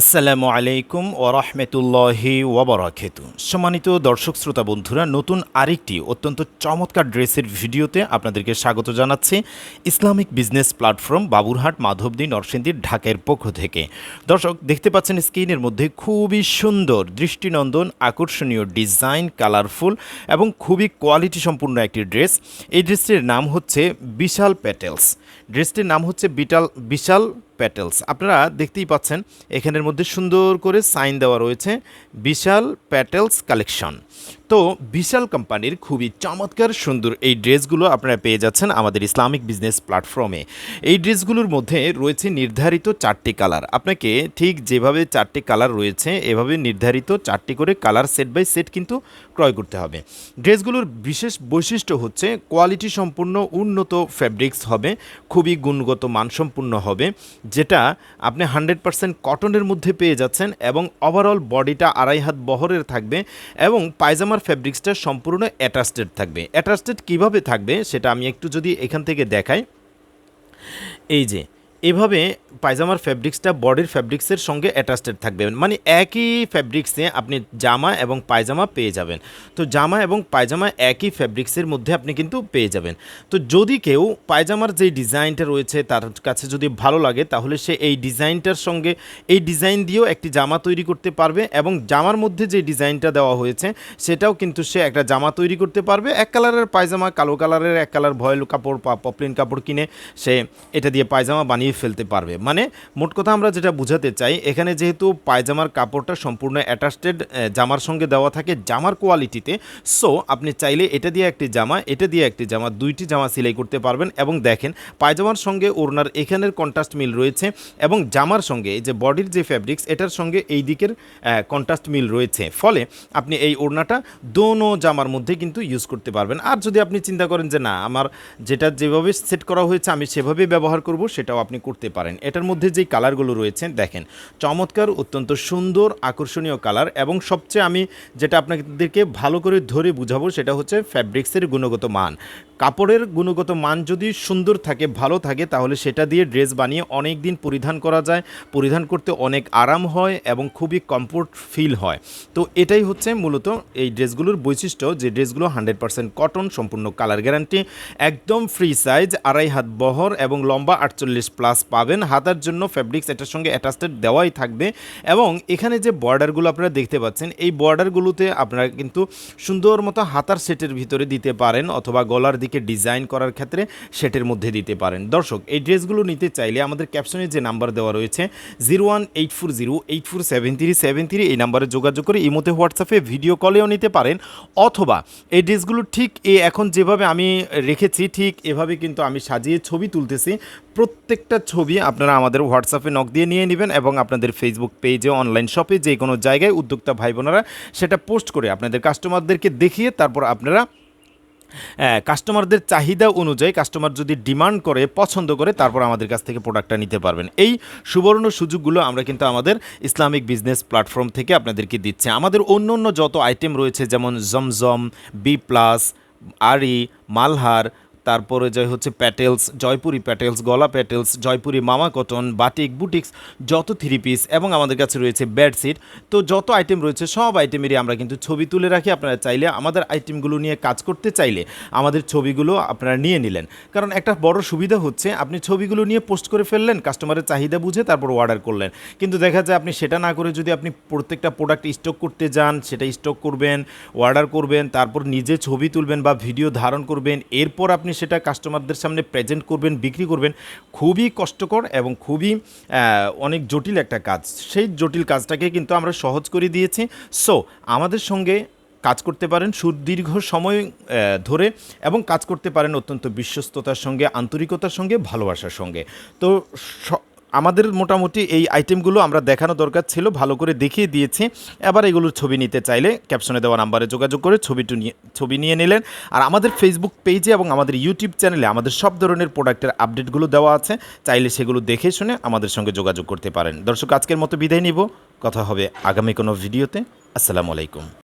আসসালামু আলাইকুম ওরহমতুল্লাহি ওবরাকেতু সম্মানিত দর্শক, শ্রোতা, বন্ধুরা, নতুন আরেকটি অত্যন্ত চমৎকার ড্রেসের ভিডিওতে আপনাদেরকে স্বাগত জানাচ্ছি Islamic business platform Baburhat, Madhabdi নরসিংদীর ঢাকের পক্ষ থেকে। দর্শক, দেখতে পাচ্ছেন স্ক্রিনের মধ্যে খুবই সুন্দর, দৃষ্টিনন্দন, আকর্ষণীয় ডিজাইন, কালারফুল এবং খুবই কোয়ালিটি সম্পূর্ণ একটি ড্রেস। এই ড্রেসটির নাম হচ্ছে বিশাল প্যাটেলস। ড্রেসটির নাম হচ্ছে বিটাল বিশাল প্যাটেলস আপনারা দেখতেই পাচ্ছেন এখানের মধ্যে সুন্দর করে সাইন দেওয়া রয়েছে বিশাল প্যাটেলস কালেকশন তো বিশাল কোম্পানির খুবই চমৎকার সুন্দর এই ড্রেসগুলো আপনারা পেয়ে যাচ্ছেন আমাদের ইসলামিক বিজনেস প্ল্যাটফর্মে। এই ড্রেসগুলোর মধ্যে রয়েছে নির্ধারিত চারটি কালার। আপনাকে ঠিক যেভাবে চারটি কালার রয়েছে, এভাবে নির্ধারিত চারটি করে কালার সেট বাই সেট কিন্তু ক্রয় করতে হবে। ড্রেসগুলোর বিশেষ বৈশিষ্ট্য হচ্ছে কোয়ালিটি সম্পূর্ণ উন্নত ফ্যাব্রিক্স হবে, খুবই গুণগত মানসম্পন্ন হবে, যেটা আপনি হান্ড্রেড পার্সেন্ট কটনের মধ্যে পেয়ে যাচ্ছেন এবং ওভারঅল বডিটা আড়াই হাত বহরের থাকবে এবং পায়জামার ফ্যাব্রিক্সটা সম্পূর্ণ অ্যাটাস্টেড থাকবে। অ্যাটাস্টেড কীভাবে থাকবে সেটা আমি একটু যদি এখান থেকে দেখাই। এই যে এভাবে পায়জামার ফ্যাব্রিক্সটা বডির ফ্যাব্রিক্সের সঙ্গে অ্যাটাচড থাকবে। মানে একই ফ্যাব্রিক্সে আপনি জামা এবং পায়জামা পেয়ে যাবেন। তো জামা এবং পায়জামা একই ফ্যাব্রিক্সের মধ্যে আপনি কিন্তু পেয়ে যাবেন। তো যদি কেউ পায়জামার যে ডিজাইনটা রয়েছে, তার কাছে যদি ভালো লাগে, তাহলে সে এই ডিজাইনটার সঙ্গে এই ডিজাইন দিয়েও একটি জামা তৈরি করতে পারবে এবং জামার মধ্যে যে ডিজাইনটা দেওয়া হয়েছে, সেটাও কিন্তু সে একটা জামা তৈরি করতে পারবে। এক কালারের পায়জামা, কালো কালারের, এক কালার ভয়েল কাপড় বা পপলিন কাপড় কিনে সে এটা দিয়ে পায়জামা বানিয়ে ফেলতে পারবে। মানে মোট কথা আমরা যেটা বুঝাতে চাই, এখানে যেহেতু পায়জামার কাপড়টা সম্পূর্ণ অ্যাটাচটেড জামার সঙ্গে দেওয়া থাকে জামার কোয়ালিটিতে সো আপনি চাইলে এটা দিয়ে একটি জামা, এটা দিয়ে একটি জামা, দুইটি জামা সেলাই করতে পারবেন। এবং দেখেন, পায়জামার সঙ্গে ওড়নার এখানের কন্ট্রাস্ট মিল রয়েছে এবং জামার সঙ্গে এই যে বডির যে ফ্যাব্রিক্স এটার সঙ্গে এই দিকের কন্ট্রাস্ট মিল রয়েছে। ফলে আপনি এই ওড়নাটা দোনো জামার মধ্যে কিন্তু ইউজ করতে পারবেন। আর যদি আপনি চিন্তা করেন যে না, আমার যেটা যেভাবে সেট করা হয়েছে, আমি সেভাবে ব্যবহার করব, সেটাও আপনি করতে পারেন। এটার মধ্যে যেই কালারগুলো রয়েছে, দেখেন, চমৎকার, অত্যন্ত সুন্দর, আকর্ষণীয় কালার এবং সবচেয়ে আমি যেটা আপনাদেরকে ভালো করে ধরে বুঝাবো সেটা হচ্ছে ফ্যাব্রিক্সের গুণগত মান। কাপড়ের গুণগত মান যদি সুন্দর থাকে, ভালো থাকে, তাহলে সেটা দিয়ে ড্রেস বানিয়ে অনেক দিন পরিধান করা যায়। পরিধান করতে অনেক আরাম হয় এবং খুবই কমফোর্ট ফিল হয়। তো এটাই হচ্ছে মূলত এই ড্রেসগুলোর বৈশিষ্ট্য যে ড্রেসগুলো হান্ড্রেড পার্সেন্ট কটন, সম্পূর্ণ কালার গ্যারান্টি, একদম ফ্রি সাইজ, আড়াই হাত বহর এবং লম্বা আটচল্লিশ প্লাস পাবেন। হাতার জন্য ফ্যাব্রিক্স এটার সঙ্গে অ্যাটাচড দেওয়াই থাকবে। এবং এখানে যে বর্ডারগুলো আপনারা দেখতে পাচ্ছেন, এই বর্ডারগুলোতে আপনারা কিন্তু সুন্দর মতো হাতার সেটের ভিতরে দিতে পারেন অথবা গলার দিকে ডিজাইন করার ক্ষেত্রে সেটের মধ্যে দিতে পারেন। দর্শক, এই ড্রেসগুলো নিতে চাইলে আমাদের ক্যাপশনে যে নাম্বার দেওয়া রয়েছে zero one eight four zero eight four seven three seven three এই নাম্বারে যোগাযোগ করে ইমোতে হোয়াটসঅ্যাপে ভিডিও কলেও নিতে পারেন। অথবা এই ড্রেসগুলো ঠিক এ এখন যেভাবে আমি রেখেছি, ঠিক এভাবে কিন্তু আমি সাজিয়ে ছবি তুলতেছি। প্রত্যেকটা ছবি আপনারা আমাদের হোয়াটসঅ্যাপে নক দিয়ে নিয়ে নেবেন এবং আপনাদের ফেসবুক পেজে অনলাইন শপে যে কোনো জায়গায় উদ্যোক্তা ভাই বোনেরা সেটা পোস্ট করে আপনাদের কাস্টমারদেরকে দেখিয়ে তারপর আপনারা কাস্টমারদের চাহিদা অনুযায়ী কাস্টমার যদি ডিমান্ড করে, পছন্দ করে, তারপর আমাদের কাছ থেকে প্রোডাক্টটা নিতে পারবেন। এই সুবর্ণ সুযোগগুলো আমরা কিন্তু আমাদের ইসলামিক বিজনেস প্ল্যাটফর্ম থেকে আপনাদেরকে দিচ্ছি। আমাদের অন্য অন্য যত আইটেম রয়েছে, যেমন জমজম বি প্লাস আরি মালহার তারপরে যে হচ্ছে প্যাটেলস, জয়পুরি প্যাটেলস, গলা প্যাটেলস, জয়পুরি মামা কটন, বাটিক, বুটিক্স, যত থ্রি পিস এবং আমাদের কাছে রয়েছে বেডশিট তো যত আইটেম রয়েছে, সব আইটেমেরই আমরা কিন্তু ছবি তুলে রাখি। আপনারা চাইলে আমাদের আইটেমগুলো নিয়ে কাজ করতে চাইলে আমাদের ছবিগুলো আপনারা নিয়ে নিলেন। কারণ একটা বড় সুবিধা হচ্ছে, আপনি ছবিগুলো নিয়ে পোস্ট করে ফেললেন কাস্টমারের চাহিদা বুঝে তারপর অর্ডার করলেন। কিন্তু দেখা যায় আপনি সেটা না করে যদি আপনি প্রত্যেকটা প্রোডাক্ট স্টক করতে যান, সেটা স্টক করবেন অর্ডার করবেন, তারপর নিজে ছবি তুলবেন বা ভিডিও ধারণ করবেন, এরপর আপনি সেটা কাস্টমারদের সামনে প্রেজেন্ট করবেন, বিক্রি করবেন, খুবই কষ্টকর এবং খুবই অনেক জটিল একটা কাজ। সেই জটিল কাজটাকে কিন্তু আমরা সহজ করে দিয়েছি। সো আমাদের সঙ্গে কাজ করতে পারেন সুদীর্ঘ সময় ধরে এবং কাজ করতে পারেন অত্যন্ত বিশ্বস্ততার সঙ্গে, আন্তরিকতার সঙ্গে, ভালোবাসার সঙ্গে। তো আমাদের মোটামুটি এই আইটেমগুলো আমরা দেখানো দরকার ছিল, ভালো করে দেখিয়ে দিয়েছি। এবার এগুলোর ছবি নিতে চাইলে ক্যাপশনে দেওয়া নাম্বারে যোগাযোগ করে ছবিটু নিয়ে, ছবি নিয়ে নিলেন। আর আমাদের ফেসবুক পেজে এবং আমাদের ইউটিউব চ্যানেলে আমাদের সব ধরনের প্রোডাক্টের আপডেটগুলো দেওয়া আছে। চাইলে সেগুলো দেখে শুনে আমাদের সঙ্গে যোগাযোগ করতে পারেন। দর্শক, আজকের মতো বিদায় নিব। কথা হবে আগামী কোনো ভিডিওতে আসসালামু আলাইকুম।